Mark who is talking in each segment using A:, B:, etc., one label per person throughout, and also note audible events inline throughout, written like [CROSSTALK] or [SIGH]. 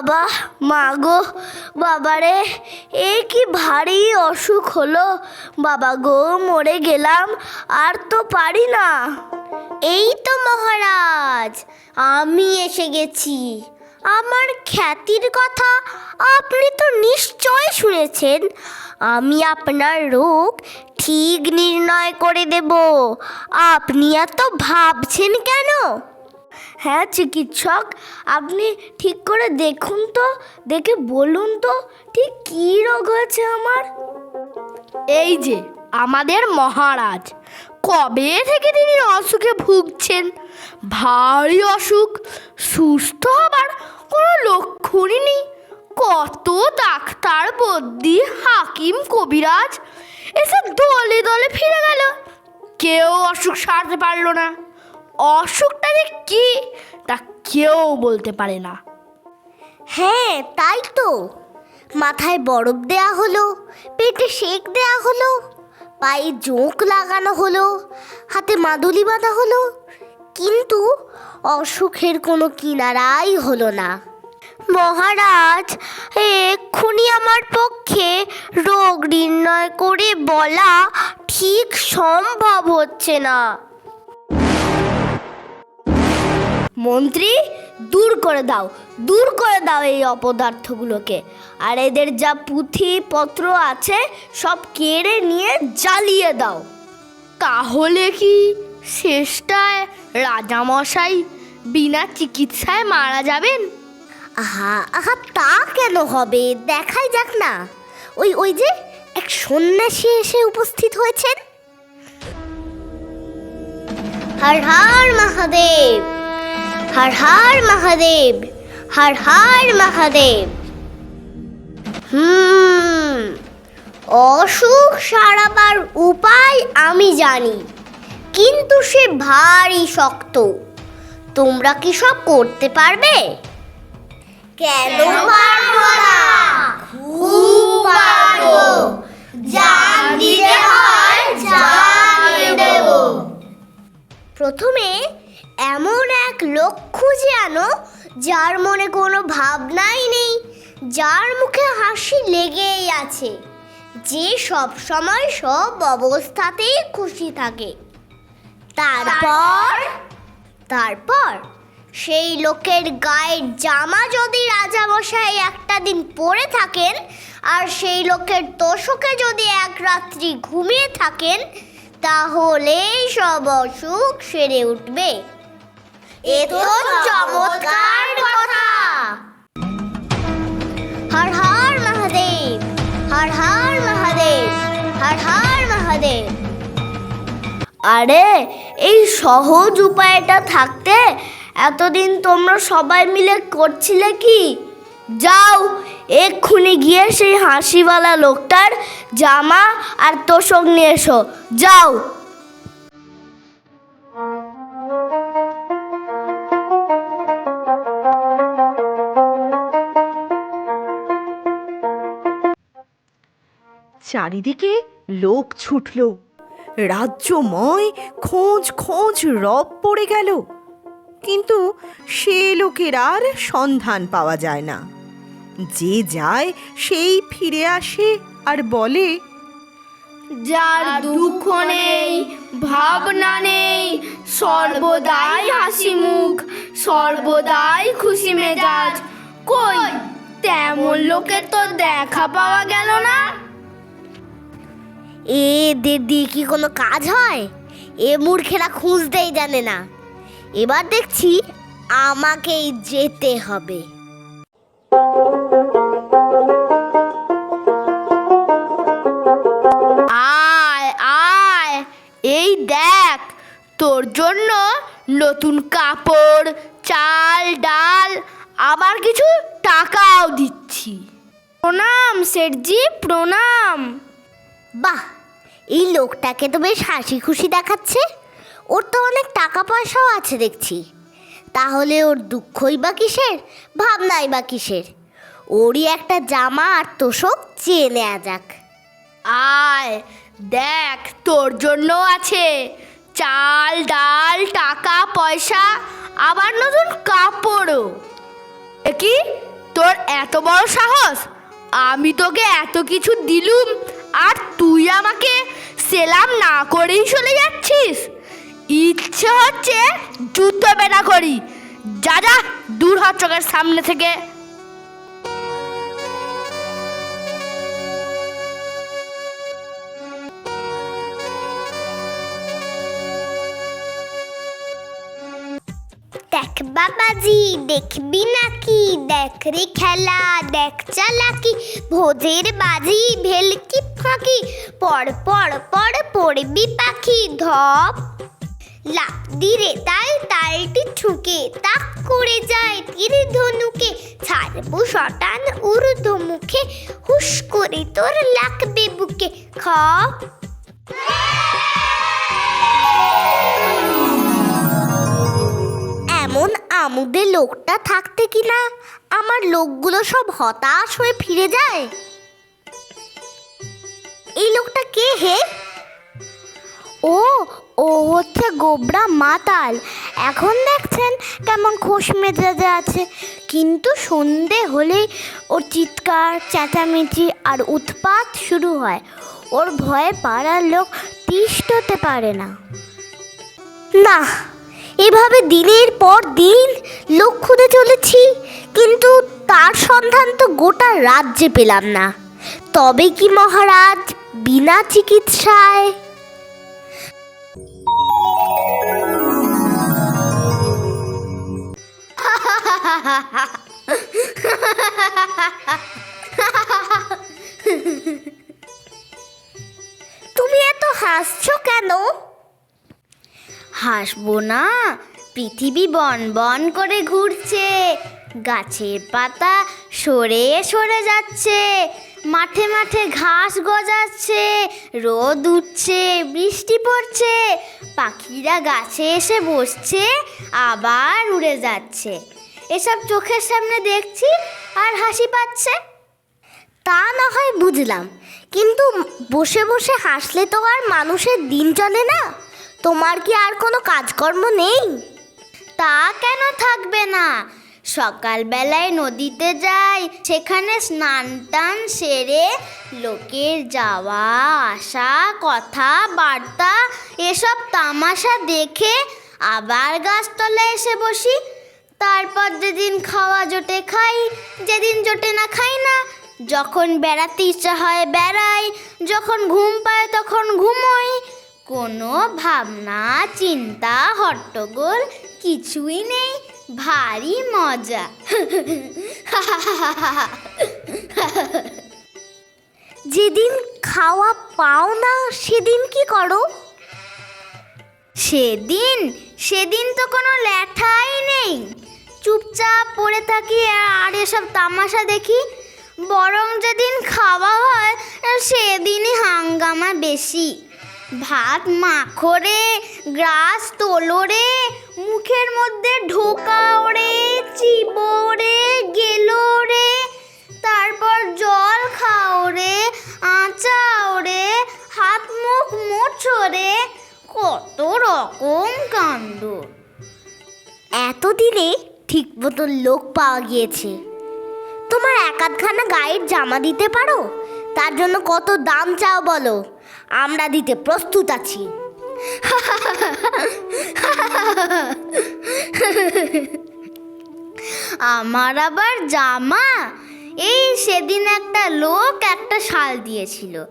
A: বাবা, মা গো বাবারে এ কি ভারী অসুখ হলো। বাবা গো, মরে গেলাম, আর তো পারি না। এই তো মহারাজ, আমি এসে গেছি। আমার খ্যাতির কথা আপনি তো নিশ্চয় শুনেছেন। আমি আপনার রোগ ঠিক নির্ণয় করে দেব। আপনি এত ভাবছেন কেন? হ্যাঁ চিকিৎসক। আপনি ঠিক করে দেখুন তো, দেখে বলুন তো, ঠিক কী রোগ হয়েছে আমার?
B: এই যে, আমাদের মহারাজ, কবে থেকে তিনি অসুখে ভুগছেন? ভারী অসুখ, সুস্থ হবার কোনো লক্ষণই নেই। কত ডাক্তার বদ্যি হাকিম, কবিরাজ এসব দলে দলে ফিরে গেল। কেউ অসুখ সারতে পারল না। অসুখটা যে কি, তা কেউ বলতে পারে না।
A: হ্যাঁ তাই তো। মাথায় বরফ দেয়া হলো, পেটে সেক দেয়া হলো, পায়ে জোঁক লাগানো হলো, হাতে মাদুলি বাঁধা হলো, কিন্তু অসুখের কোনো কিনারাই হলো না। মহারাজ, এক্ষুনি আমার পক্ষে রোগ নির্ণয় করে বলা ঠিক সম্ভব হচ্ছে না। মন্ত্রী দূর করে দাও দূর করে দাও এই অপদার্থগুলোকে। আর এদের যা পুঁথি পত্র আছে সব কেড়ে নিয়ে জ্বালিয়ে দাও।
B: তাহলে কি শেষটায় রাজামশাই বিনা চিকিৎসায় মারা যাবেন?
A: আহা আহা তা কেন হবে? দেখাই যাক না। ওই ওই যে এক সন্ন্যাসী এসে উপস্থিত হয়েছেন। হর হর মহাদেব! হর হর মহাদেব, হর হর মহাদেব। হুম, অসুখ সারাবার উপায় আমি জানি, কিন্তু সে ভারী শক্ত। তোমরা কি সব করতে পারবে? কেন পারব না? খুব পারব। জান দিতে হয়। প্রথমে এমন এক লোক খুঁজে আনো যার মনে কোনো ভাবনাই নেই, যার মুখে হাসি লেগেই আছে। যে সব সময় সব অবস্থাতেই খুশি থাকে। তারপর? তারপর সেই লোকের গায়ের জামা যদি রাজা রাজামশাই একটা দিন পরে থাকেন, আর সেই লোকের তোষকে যদি এক রাত্রি ঘুমিয়ে থাকেন তাহলেই সব অসুখ সেরে উঠবে। এ তো চমৎকার কথা। হর হর মহাদেব, হর হর মহাদেব, হর হর মহাদেব। আরে, এই সহজ উপায়টা থাকতে এতদিন তোমরা সবাই মিলে করছিলে কি? যাও এক্ষুনি গিয়ে সেই হাসিওয়ালা লোকটার জামা আর তোষক নিয়ে এসো। যাও।
C: চারিদিকে লোক ছুটল। রাজ্যময় খোঁজ খোঁজ রব পড়ে গেল। কিন্তু সে লোকের আর সন্ধান পাওয়া যায় না। যে যায় সেই ফিরে আসে আর বলে
B: যার দুঃখ নেই ভাবনা নেই সর্বদাই হাসি মুখ সর্বদাই খুশি মেজাজ। কই তেমন লোকের তো দেখা পাওয়া গেল না?
A: এ দিয়ে কি কোনো কাজ হয়? এ মূর্খেরা খুঁজতেই জানে না। এবার দেখছি আমাকেই যেতে হবে।
B: এই দেখ তোর জন্য নতুন কাপড় চাল ডাল আবার কিছু টাকাও দিচ্ছি। প্রণাম শেঠজি প্রণাম।
A: বাহ এই লোকটাকে তো বেশ হাসি খুশি দেখাচ্ছে। ওর তো অনেক টাকা পয়সাও আছে দেখছি। তাহলে ওর দুঃখই বা কিসের? ভাবনাই বা কিসের? ওরই একটা জামা আর তোষক চেয়ে নেওয়া যাক।
B: আয় দেখ, তোর জন্য আছে। চাল, ডাল, টাকা, পয়সা, আবার নতুন কাপড়ও। কি? তোর এত বড় সাহস? আমি তোকে এত কিছু দিলুম, আর তুই আমাকে সেলাম না করেই চলে যাচ্ছিস? ইচ্ছে হচ্ছে জুতো বেড়া করি। যা যা, দূর হ চোখের সামনে থেকে।
A: দেখ বাবাজি, দেখবি নাকি? দেখ রে খেলা, দেখ চালাকি, ভোজের বাজি, ভেলকি ফাঁকি পড় পড় পড় পড়বি পাখি, ধপ। লাফ দিরে তাই তালটি ঠুকে, তাক করে যায় তীর ধনুকে। ছাড়বো শটান উর্ধ মুখে হুশ করে তোর লাগবে বুকে। খপ আমুদে লোকটা থাকতে কিনা আমার লোকগুলো সব হতাশ হয়ে ফিরে যায়? এই লোকটা কে হে? ও ও হচ্ছে গোবরা মাতাল। এখন দেখছেন কেমন খোশ মেজাজে আছে। কিন্তু সন্ধে হলেই ওর চিৎকার, চেঁচামেচি আর উৎপাত শুরু হয়। ওর ভয়ে পাড়ার লোক তিষ্ঠতে পারে না। না এভাবে দিনের পর দিন লোক খুঁজে চলেছি, কিন্তু তার সন্ধান তো গোটা রাজ্যে পেলাম না। তবে কি মহারাজ, বিনা চিকিৎসায়? তুমি এত হাসছো কেন? হাসবো না। পৃথিবী বন বন করে ঘুরছে। গাছের পাতা সরে সরে যাচ্ছে। মাঠে মাঠে ঘাস গজাচ্ছে। রোদ উঠছে, বৃষ্টি পড়ছে। পাখিরা গাছে এসে বসছে, আবার উড়ে যাচ্ছে। এসব চোখের সামনে দেখছি আর হাসি পাচ্ছে। তা না হয় বুঝলাম, কিন্তু বসে বসে হাসলে তো আর মানুষের দিন চলে না? তোমার কি আর কোনো কাজকর্ম নেই? তা কেন থাকবে না? সকালবেলায় নদীতে যাই, সেখানে স্নান টান সেরে লোকের যাওয়া, আসা, কথা, বার্তা, এসব তামাশা দেখে আবার গাছতলায় এসে বসি। তারপর যেদিন খাওয়া জোটে খাই, যেদিন জোটে না খাই না। যখন বেড়াতে ইচ্ছা হয় বেড়াই, যখন ঘুম পায় তখন ঘুমোই। কোনো ভাবনা, চিন্তা, হট্টগোল কিছুই নেই। ভারী মজা। [LAUGHS] যেদিন খাওয়া পাও না, সেদিন কি করো? সেদিন সেদিন তো কোনো ল্যাঠাই নেই। চুপচাপ পড়ে থাকি আর এসব তামাশা দেখি। বরং যেদিন খাওয়া হয়, সেদিনই হাঙ্গামা বেশি। ভাত মাখো রে, গ্রাস তোলো রে, মুখের মধ্যে ঢোকাও রে, চিবো রে, গেলো রে, তারপর জল খাও রে, আঁচাও রে, হাত মুখ মোছো রে, কত রকম কাণ্ড। এতদিনে ঠিক মতো লোক পাওয়া গিয়েছে। তোমার এক আধখানা গায়ের জামা দিতে পারো? তার জন্য কত দাম চাও বলো? আমরা দিতে প্রস্তুত আছি। আমার আবার জামা? এই সেদিন একটা লোক একটা শাল দিয়েছিল।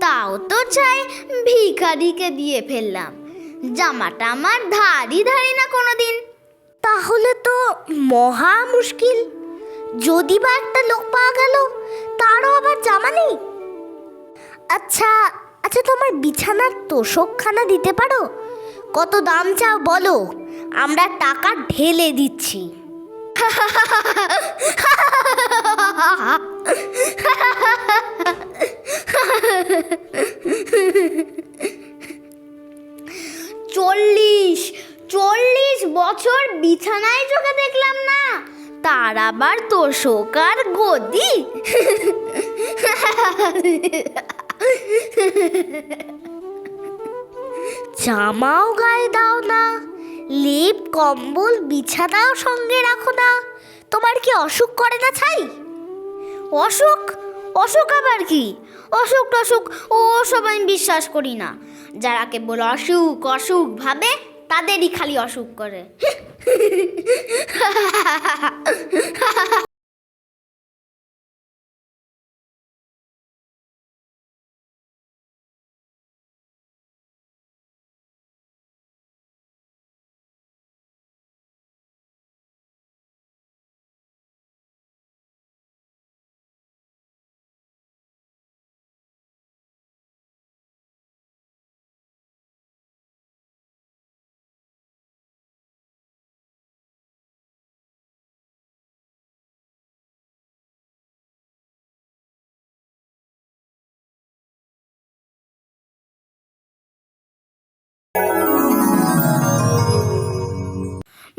A: তাও তো চাই ভিখারিকে দিয়ে ফেললাম। জামাটা আমার ধারি ধারি না কোনোদিন। তাহলে তো মহা মুশকিল। যদি বা একটা লোক পাওয়া গেল, তারও আবার জামা নেই? আচ্ছা আচ্ছা তোমার বিছানার তোষকখানা দিতে পারো? কত দাম চাও বলো? আমরা টাকা ঢেলে দিচ্ছি। চল্লিশ চল্লিশ বছর বিছানায় চোখে দেখলাম না। তার আবার তোষক আর গদি। জামাও গায়ে দাও না, লেপ, কম্বল বিছানাও সঙ্গে রাখো না।
B: তোমার কি অসুখ করে না ছাই? অসুখ? অসুখ আবার কি? অসুখ টসুখ, ও সব আমি বিশ্বাস করি না। যারা কেবল অসুখ অসুখ ভাবে, তাদেরই খালি অসুখ করে। [LAUGHS]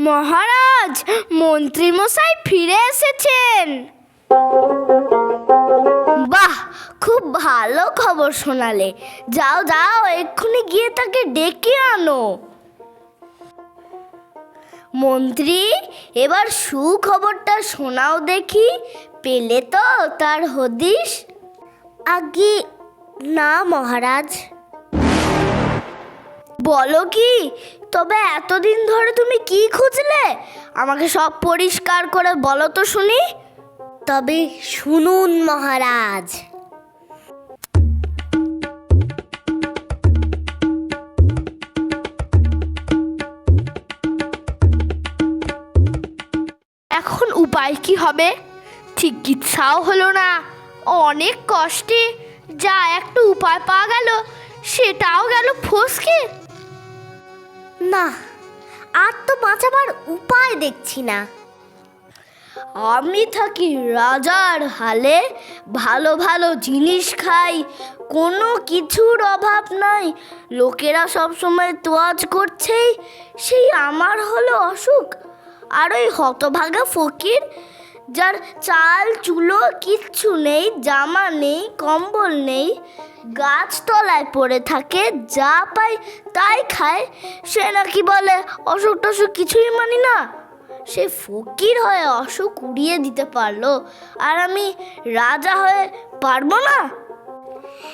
D: মহারাজ, মন্ত্রীমশাই ফিরে এসেছেন।
B: বাহ, খুব ভালো খবর শোনালে। যাও যাও, এক্ষুনি গিয়ে তাকে ডেকে আনো। মন্ত্রী, এবার সুখবরটা শোনাও দেখি। পেলে তো তার হদিস আগে, না মহারাজ। বলো কি? তবে এতদিন ধরে তুমি কি খুঁজলে? আমাকে সব পরিষ্কার করে বলো তো শুনি। তবে শুনুন মহারাজ।
D: এখন উপায় কি হবে? চিকিৎসাও হলো না। অনেক কষ্টে যা একটু উপায় পাওয়া গেল, সেটাও গেল ফসকে।
B: না, আর তো বাঁচাবার উপায় দেখছি না। আমি থাকি রাজার হালে, ভালো ভালো জিনিস খাই, কোনো কিছুর অভাব নাই। লোকেরা সব সময় তোয়াজ করছেই, সেই আমার হলো অসুখ। আর ওই হতভাগা ফকির যার চাল, চুলো, কিচ্ছু নেই, জামা নেই, কম্বল নেই, গাছতলায় পড়ে থাকে, যা পায় তাই খায়। সে নাকি বলে, অসুখ টসুখ কিছুই মানি না। সে ফকির হয়ে অসুখ উড়িয়ে দিতে পারল, আর আমি রাজা হয়ে পারব না?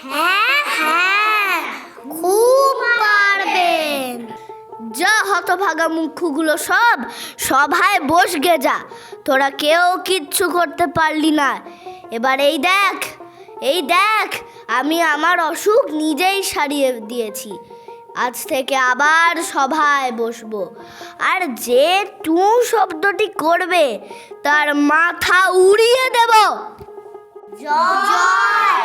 B: হ্যাঁ হ্যাঁ খুব হতভাগা মুখগুলো সব সভায় বসগে যা। তোরা কেউ কিচ্ছু করতে পারলি না। এবার এই দেখ এই দেখ, আমি আমার অসুখ নিজেই সারিয়ে দিয়েছি। আজ থেকে আবার সভায় বসবো। আর যে টু শব্দটি করবে, তার মাথা উড়িয়ে দেব। জয়